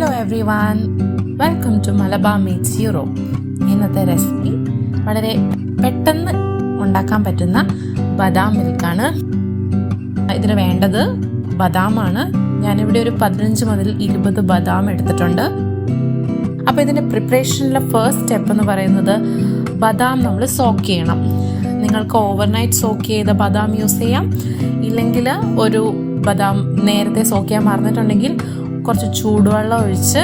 Hello everyone welcome to Malabar meets Europe ഇന്നത്തെ recipe വളരെ പെട്ടെന്ന് ഉണ്ടാക്കാൻ പറ്റുന്ന ബദാം മിൽക്കാണ് ഇതിന് വേണ്ടത് ബദാമാണ്. ഞാനിവിടെ ഒരു പതിനഞ്ച് മുതൽ ഇരുപത് ബദാം എടുത്തിട്ടുണ്ട്. അപ്പോൾ ഇതിന്റെ പ്രിപ്പറേഷനിലെ ഫസ്റ്റ് സ്റ്റെപ്പ് എന്ന് പറയുന്നത് ബദാം നമ്മൾ സോക്ക് ചെയ്യണം. നിങ്ങൾക്ക് ഓവർനൈറ്റ് സോക്ക് ചെയ്ത ബദാം യൂസ് ചെയ്യാം. ഇല്ലെങ്കിൽ ഒരു ബദാം നേരത്തെ സോക്ക് ചെയ്യാൻ മറന്നിട്ടുണ്ടെങ്കിൽ കുറച്ച് ചൂടുവെള്ളം ഒഴിച്ച്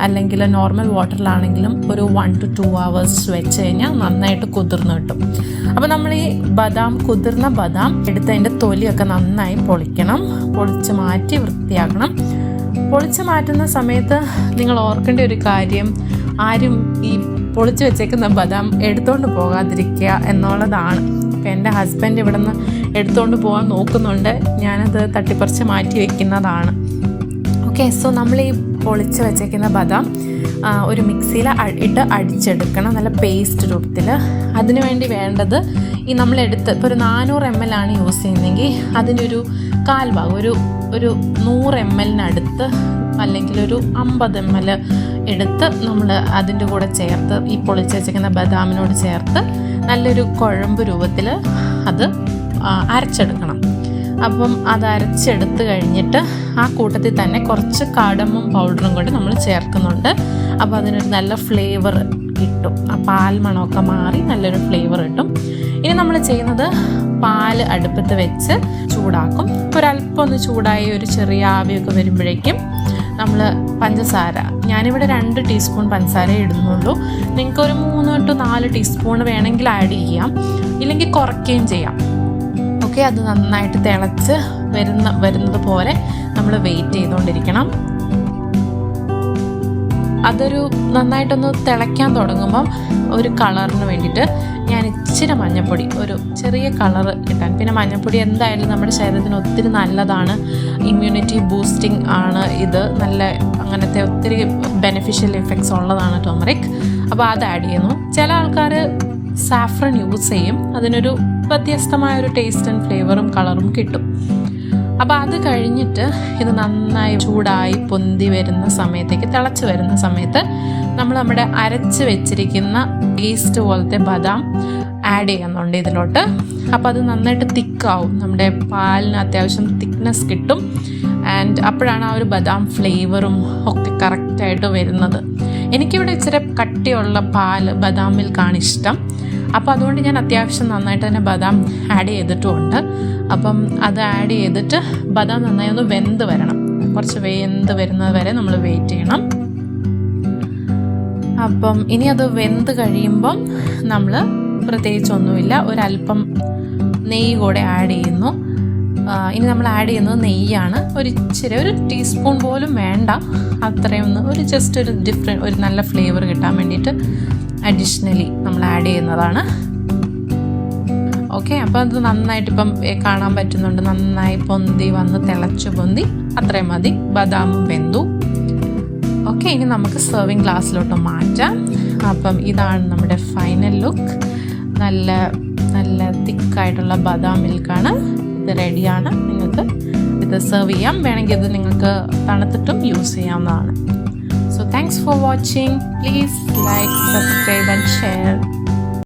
അല്ലെങ്കിൽ നോർമൽ വാട്ടറിലാണെങ്കിലും ഒരു വൺ ടു ടു അവേഴ്സ് വെച്ച് കഴിഞ്ഞാൽ നന്നായിട്ട് കുതിർന്ന് കിട്ടും. അപ്പോൾ നമ്മൾ ഈ ബദാം കുതിർന്ന ബദാം എടുത്തതിന്റെ തൊലിയൊക്കെ നന്നായി പൊളിക്കണം. പൊളിച്ച് മാറ്റി വൃത്തിയാക്കണം. പൊളിച്ച് മാറ്റുന്ന സമയത്ത് നിങ്ങൾ ഓർക്കേണ്ട ഒരു കാര്യം ആരും ഈ പൊളിച്ച് വെച്ചേക്കുന്ന ബദാം എടുത്തുകൊണ്ട് പോകാതിരിക്കുക എന്നുള്ളതാണ്. ഇപ്പം എന്റെ ഹസ്ബൻഡ് ഇവിടെ നിന്ന് എടുത്തുകൊണ്ട് പോകാൻ നോക്കുന്നുണ്ട്. ഞാനത് തട്ടിപ്പറിച്ച് മാറ്റി വെക്കുന്നതാണ്. ഓക്കെ സോ നമ്മൾ ഈ പൊളിച്ച് വെച്ചേക്കുന്ന ബദാം ഒരു മിക്സിയിൽ ഇട്ട് അടിച്ചെടുക്കണം. നല്ല പേസ്റ്റ് രൂപത്തിൽ അതിനുവേണ്ടി വേണ്ടത് ഈ നമ്മളെടുത്ത് ഇപ്പോൾ ഒരു നാനൂറ് എം എൽ ആണ് യൂസ് ചെയ്യുന്നതെങ്കിൽ അതിന്റെ ഒരു കാൽ ഭാഗം ഒരു ഒരു നൂറ് എം എല്ലിനടുത്ത് അല്ലെങ്കിൽ ഒരു അമ്പത് എം എൽ എടുത്ത് നമ്മൾ അതിന്റെ കൂടെ ചേർത്ത് ഈ പൊളിച്ച് വെച്ചേക്കുന്ന ബദാമിനോട് ചേർത്ത് നല്ലൊരു കുഴമ്പ് രൂപത്തിൽ അത് അരച്ചെടുക്കണം. അപ്പം അത് അരച്ചെടുത്ത് കഴിഞ്ഞിട്ട് ആ കൂട്ടത്തിൽ തന്നെ കുറച്ച് കാടമും പൗഡറും കൂടി നമ്മൾ ചേർക്കുന്നുണ്ട്. അപ്പോൾ അതിനൊരു നല്ല ഫ്ലേവർ കിട്ടും. ആ പാൽ മണമൊക്കെ മാറി നല്ലൊരു ഫ്ലേവർ കിട്ടും. ഇനി നമ്മൾ ചെയ്യുന്നത് പാൽ അടുപ്പത്ത് വെച്ച് ചൂടാക്കും. ഒരല്പം ഒന്ന് ചൂടായി ഒരു ചെറിയ ആവിയൊക്കെ വരുമ്പോഴേക്കും നമ്മൾ പഞ്ചസാര. ഞാനിവിടെ രണ്ട് ടീസ്പൂൺ പഞ്ചസാര ഇടുന്നുള്ളൂ. നിങ്ങൾക്ക് ഒരു മൂന്ന് ടു നാല് ടീസ്പൂൺ വേണമെങ്കിൽ ആഡ് ചെയ്യാം. ഇല്ലെങ്കിൽ കുറയ്ക്കുകയും ചെയ്യാം. ഓക്കെ അത് നന്നായിട്ട് തിളച്ച് വരുന്ന വരുന്നത് പോലെ നമ്മൾ വെയിറ്റ് ചെയ്തുകൊണ്ടിരിക്കണം അതൊരു നന്നായിട്ടൊന്ന് തിളയ്ക്കാൻ തുടങ്ങുമ്പം ഒരു കളറിന് വേണ്ടിയിട്ട് ഞാൻ ഇച്ചിരി മഞ്ഞപ്പൊടി ഒരു ചെറിയ കളർ കിട്ടാൻ. പിന്നെ മഞ്ഞപ്പൊടി എന്തായാലും നമ്മുടെ ശരീരത്തിന് ഒത്തിരി നല്ലതാണ്. ഇമ്മ്യൂണിറ്റി ബൂസ്റ്റിംഗ് ആണ് ഇത്. നല്ല അങ്ങനത്തെ ഒത്തിരി ബെനിഫിഷ്യൽ എഫക്ട്സ് ഉള്ളതാണ് ടോമറിക് അപ്പോൾ അത് ആഡ് ചെയ്യുന്നു. ചില ആൾക്കാർ സാഫ്രൺ യൂസ് ചെയ്യും. അതിനൊരു വ്യത്യസ്തമായ ഒരു ടേസ്റ്റ് ഫ്ലേവറും കളറും കിട്ടും. അപ്പോൾ അത് കഴിഞ്ഞിട്ട് ഇത് നന്നായി ചൂടായി പൊന്തി വരുന്ന സമയത്തേക്ക് തിളച്ച് വരുന്ന സമയത്ത് നമ്മൾ നമ്മുടെ അരച്ച് വെച്ചിരിക്കുന്ന ഈസ്റ്റ് പോലത്തെ ബദാം ആഡ് ചെയ്യുന്നുണ്ട് ഇതിലോട്ട്. അപ്പോൾ അത് നന്നായിട്ട് തിക്കാവും. നമ്മുടെ പാലിന് അത്യാവശ്യം തിക്നെസ് കിട്ടും. ആൻഡ് അപ്പോഴാണ് ആ ഒരു ബദാം ഫ്ലേവറും ഒക്കെ കറക്റ്റായിട്ട് വരുന്നത്. എനിക്കിവിടെ ഇച്ചിരി കട്ടിയുള്ള പാൽ ബദാം മിൽക്കാണ് ഇഷ്ടം. അപ്പോൾ അതുകൊണ്ട് ഞാൻ അത്യാവശ്യം നന്നായിട്ട് തന്നെ ബദാം ആഡ് ചെയ്തിട്ടുമുണ്ട്. അപ്പം അത് ആഡ് ചെയ്തിട്ട് ബദാം നന്നായി ഒന്ന് വെന്ത് വരണം. കുറച്ച് വെന്ത് വരുന്നത് വരെ നമ്മൾ വെയിറ്റ് ചെയ്യണം. അപ്പം ഇനി അത് വെന്ത് കഴിയുമ്പം നമ്മൾ പ്രത്യേകിച്ചൊന്നുമില്ല ഒരല്പം നെയ്യ് കൂടെ ആഡ് ചെയ്യുന്നു. ഇനി നമ്മൾ ആഡ് ചെയ്യുന്നത് നെയ്യാണ്. ഒരു ഇച്ചിരി ഒരു ടീസ്പൂൺ പോലും വേണ്ട. അത്രയും ഒന്ന് ഒരു ജസ്റ്റ് ഒരു ഡിഫറെന്റ് ഒരു നല്ല ഫ്ലേവർ കിട്ടാൻ വേണ്ടിയിട്ട് അഡീഷണലി നമ്മൾ ആഡ് ചെയ്യുന്നതാണ്. ഓക്കെ അപ്പോൾ അത് നന്നായിട്ട് ഇപ്പം കാണാൻ പറ്റുന്നുണ്ട്. നന്നായി പൊന്തി വന്ന് തിളച്ച് പൊന്തി അത്രയും മതി. ബദാമും വെന്തു. ഓക്കെ ഇനി നമുക്ക് സെർവിങ് ഗ്ലാസ്സിലോട്ട് മാറ്റാം. അപ്പം ഇതാണ് നമ്മുടെ ഫൈനൽ ലുക്ക് നല്ല നല്ല തിക്കായിട്ടുള്ള ബദാം മിൽക്കാണ് റെഡിയാണ് നിങ്ങൾക്ക് ഇത് സെർവ് ചെയ്യാം. വേണമെങ്കിൽ ഇത് നിങ്ങൾക്ക് തണുത്തിട്ടും യൂസ് ചെയ്യാവുന്നതാണ്. So thanks for watching please like subscribe and share